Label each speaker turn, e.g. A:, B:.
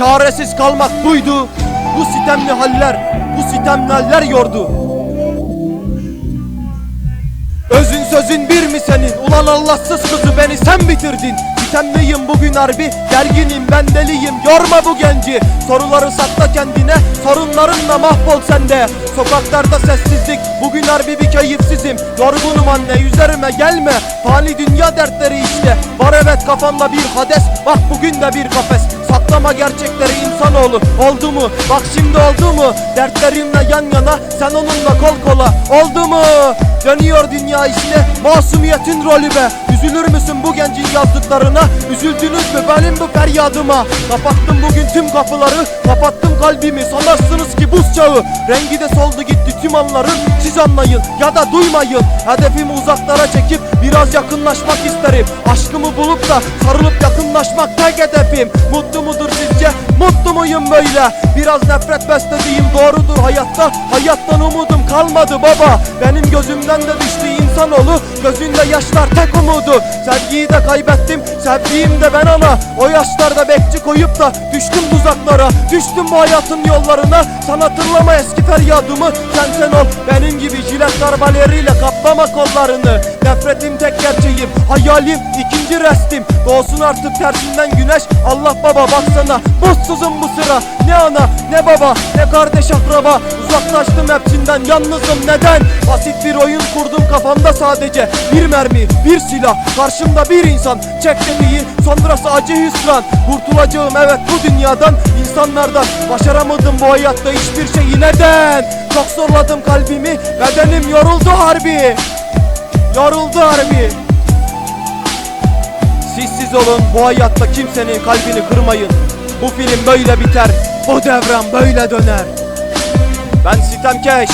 A: Çaresiz kalmak buydu. Bu sitemli haller, bu sitemli haller yordu. Özün sözün bir mi senin? Ulan Allahsız kızı beni sen bitirdin. Sitemliyim bugün harbi, gerginim ben deliyim. Yorma bu genci. Soruları sakla kendine, sorunlarınla mahvol sende. Sokaklarda sessizlik, bugün harbi bir keyifsizim. Yorgunum anne, üzerime gelme. Fani dünya dertleri işte. Var evet kafamda bir hades, bak bugün de bir kafes. Saklama gerçekleri insanoğlu Oldu mu? Bak şimdi oldu mu? Dertlerimle yan yana Sen onunla kol kola Oldu mu? Dönüyor dünya işte Masumiyetin rolü be. Üzülür müsün bu gencin yazdıklarına? Üzüldünüz mü benim bu feryadıma? Kapattım bugün tüm kapıları Kapattım kalbimi. Sanarsınız ki buz çağı. Rengi de soldu gitti tüm anların Siz anlayın ya da duymayın. Hedefimi uzaklara çekip Biraz yakınlaşmak isterim. Aşkımı bulup da sarılıp yakınlaşmak tek hedefim. Mutlu mudur sizce? Mutlu muyum böyle? Biraz nefret beslediğim doğrudur hayatta. Hayattan umudum kalmadı baba. Benim gözümden de düştü insanoğlu Gözünde yaşlar tek umudu. Sevgiyi de kaybettim Sevdiğim de ben ana O yaşlarda bekçi koyup da Düştüm tuzaklara Düştüm bu hayatın yollarına Sen hatırlama eski feryadımı Sen sen ol benim gibi jilet darbaleriyle kaplama kollarını. Nefretim tek gerçeğim Hayalim ikinci restim. Doğsun artık tersinden güneş Allah baba baksana. Mutsuzum bu sıra Ne ana ne baba ne kardeş akraba Uzaklaştım hepsinden yalnızım. Neden? Basit bir oyun kurdum kafamda sadece. Bir mermi bir silah Karşımda bir insan. Çek dediği sonrası acı hüsran. Kurtulacağım evet bu dünyadan insanlardan. Başaramadım bu hayatta hiçbir şeyi. Neden? Çok zorladım kalbimi. Bedenim yoruldu harbi. Yoruldu harbi. Siz siz olun bu hayatta kimsenin kalbini kırmayın. Bu film böyle biter Bu devran böyle döner Ben Sitemkeş